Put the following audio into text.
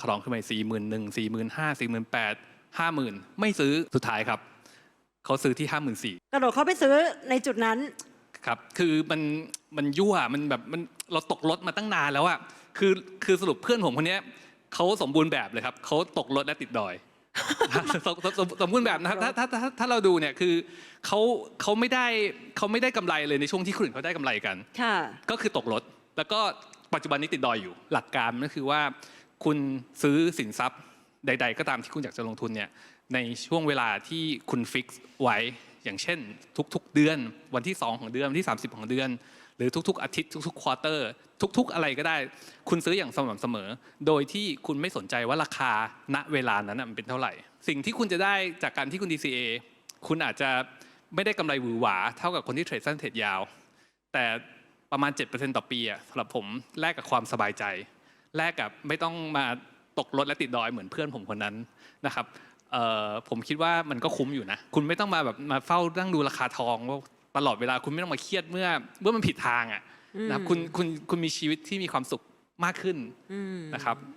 คารองขึ้นไปสี่หมื่นหนึ่งสี่หมื่นห้าสี่หมื่นแปดห้าหมื่นไม่ซื้อสุดท้ายครับ เขาซื้อที่ห้าหมื่นสี่กระโดดเข้าไปซื้อในจุดนั้น ครับ คือมันมันยั่วมันแบบมันเราตกรถมาตั้งนานแล้วอะคือคือสรุปเพื่อนผมคนเนี้ยเขาสมบูรณ์แบบเลยครับเขาตกรถและติดดอย สมสมสมบูรณ์แบบนะครับถ้าถ้าถ้าถ้าเราดูเนี่ยคือเขาเขาไม่ได้เขาไม่ได้กำไรเลยในช่วงที่คนอื่นเขาได้กำไรกัน ค่ะ ก็คือตกรถ แล้วก็ปัจจุบันนี้ติดดอยอยู่ หลักการก็คือว่า คุณซื้อสินทรัพย์ใด ๆ ก็ตามที่คุณอยากจะลงทุนเนี่ยในช่วงเวลาที่คุณฟิกซ์ไว้อย่างเช่น ทุกๆเดือน วันที่ 2 ของเดือนวันที่ 30 ของเดือน หรือทุกๆ อาทิตย์ทุกๆควอเตอร์ ทุก ๆ อะไรก็ได้ คุณซื้ออย่างสม่ำเสมอ โดยที่คุณไม่สนใจว่าราคาณเวลานั้นมันเป็นเท่าไหร่ สิ่งที่คุณจะได้จากการที่คุณ DCA คุณอาจจะไม่ได้กำไรหวือหวาเท่ากับคนที่เทรดสั้นเทรดยาว แต่ประมาณ 7%ต่อปีอะสำหรับผมแลกกับความสบายใจ แลกกับไม่ต้องมาตกรถและติดดอยเหมือนเพื่อนผมคนนั้นนะครับเอ่อผมคิดว่ามันก็คุ้มอยู่นะ คุณไม่ต้องมาแบบมาเฝ้านั่งดูราคาทองว่าตลอดเวลาคุณไม่ต้องมาเครียดเมื่อเมื่อมันผิดทางอะนะครับคุณคุณคุณมีชีวิตที่มีความสุขมากขึ้นอืมนะครับ